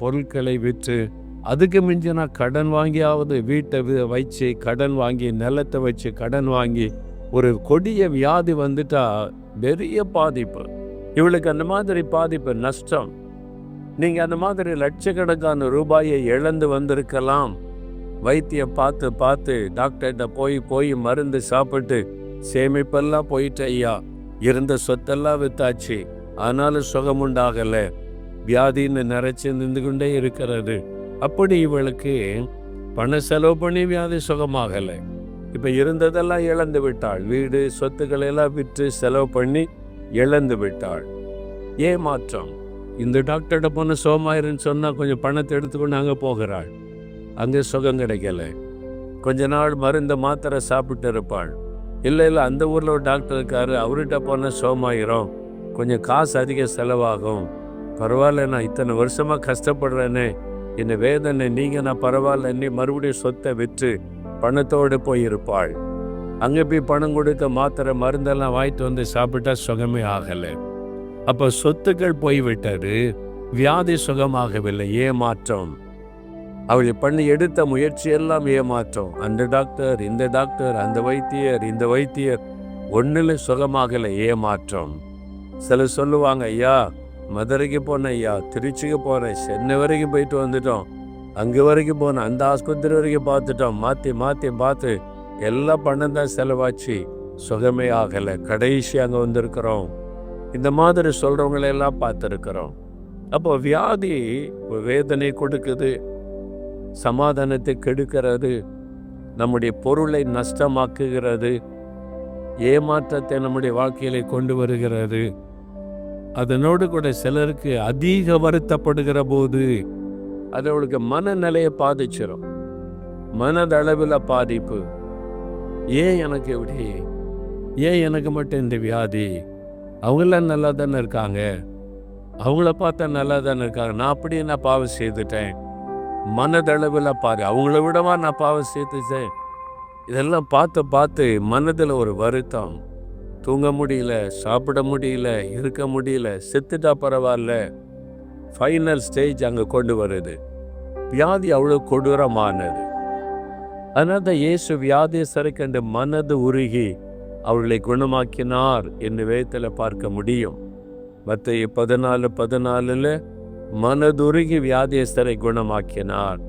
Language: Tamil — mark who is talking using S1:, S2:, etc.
S1: பொருட்களை விற்று அதுக்கு மிஞ்சினா கடன் வாங்கியாவது வீட்டை வச்சு கடன் வாங்கி நிலத்தை வச்சு கடன் வாங்கி ஒரு கொடிய வியாதி வந்துட்டா பெரிய பாதிப்பு. இவளுக்கு அந்த மாதிரி பாதிப்பு நஷ்டம். நீங்க அந்த மாதிரி லட்சக்கணக்கான ரூபாயை இழந்து வந்திருக்கலாம். வைத்தியம் பார்த்து பார்த்து டாக்டர்கிட்ட போய் போய் மருந்து சாப்பிட்டு சேமிப்பெல்லாம் போயிட்டு ஐயா இருந்த சொத்தெல்லாம் வித்தாச்சு. ஆனாலும் சுகம் வியாதின்னு நிறைச்சி நின்று கொண்டே இருக்கிறது. அப்படி இவளுக்கு பண செலவு பண்ணி வியாதி சுகமாகலை. இப்போ இருந்ததெல்லாம் இழந்து விட்டாள். வீடு சொத்துக்களை எல்லாம் விற்று செலவு பண்ணி இழந்து விட்டாள். ஏமாற்றம் இந்த டாக்டர்கிட்ட போன சோமாயிருன்னு சொன்னால் கொஞ்சம் பணத்தை எடுத்துக்கொண்டு அங்கே போகிறாள். அங்கே சுகம் கிடைக்கல. கொஞ்ச நாள் மருந்து மாத்திரை சாப்பிட்டு இருப்பாள். இல்லை இல்லை அந்த ஊரில் ஒரு டாக்டர் இருக்காரு. அவர்கிட்ட போனால் சோமாயிரும் கொஞ்சம் காசு அதிக செலவாகும். பரவாயில்ல நான் இத்தனை வருஷமாக கஷ்டப்படுறேனே. இந்த வேதனை நீங்கள் நான் பரவாயில்ல நீ மறுபடியும் சொத்தை விற்று பணத்தோடு போயிருப்பாள். அங்கே போய் பணம் கொடுக்க மாத்திரை மருந்தெல்லாம் வாங்கிட்டு வந்து சாப்பிட்டா சுகமே ஆகலை. அப்போ சொத்துக்கள் போய்விட்டது வியாதி சுகமாகவில்லை ஏமாற்றம். அவள் பண்ணி எடுத்த முயற்சி எல்லாம் ஏமாற்றம். அந்த டாக்டர் இந்த டாக்டர் அந்த வைத்தியர் இந்த வைத்தியர் ஒன்றில் சுகமாகலை ஏமாற்றம். சிலர் சொல்லுவாங்க ஐயா மதுரைக்கு போனேன் ஐயா. திருச்சிக்கு போனேன். சென்னை வரைக்கும் போயிட்டு வந்துட்டோம். அங்கே வரைக்கும் போனேன் அந்த ஆஸ்பத்திரி வரைக்கும் பார்த்துட்டோம். மாற்றி மாற்றி பார்த்து எல்லாம் பணம் தான் செலவாச்சு. சுகமே ஆகலை. கடைசி அங்கே வந்திருக்கிறோம். இந்த மாதிரி சொல்கிறவங்களெல்லாம் பார்த்துருக்குறோம். அப்போ வியாதி வேதனை கொடுக்குது. சமாதானத்தை கெடுக்கிறது. நம்முடைய பொருளை நஷ்டமாக்குகிறது. ஏமாற்றத்தை நம்முடைய வாழ்க்கையிலே கொண்டு வருகிறது. அதனோடு கூட சிலருக்கு அதிக வருத்தப்படுகிற போது அது அவளுக்கு மனநிலையை பாதிச்சிடும் மனதளவில் பாதிப்பு ஏன் எனக்கு இப்படி? ஏன் எனக்கு மட்டும் இந்த வியாதி? அவங்களாம் நல்லா தானே இருக்காங்க? அவங்கள பார்த்தா நல்லா தானே இருக்காங்க? நான் அப்படி என்ன பாவம் செய்துட்டேன்? மனதளவில் பாரு அவங்கள விடவா நான் பாவம் செய்துட்டேன்? இதெல்லாம் பார்த்து பார்த்து மனதில் ஒரு வருத்தம். தூங்க முடியல சாப்பிட முடியல இருக்க முடியல செத்துட்டா பரவாயில்ல ஃபைனல் ஸ்டேஜ் அங்கே கொண்டு வருது. வியாதி அவ்வளோ கொடூரமானது. அதனால் தான் இயேசு வியாதியஸ்தரை கண்டு மனது உருகி அவர்களை குணமாக்கினார் என்று வேதத்தில் பார்க்க முடியும். மற்ற பதினாலு பதினாலில் மனதுருகி வியாதியஸ்தரை குணமாக்கினார்.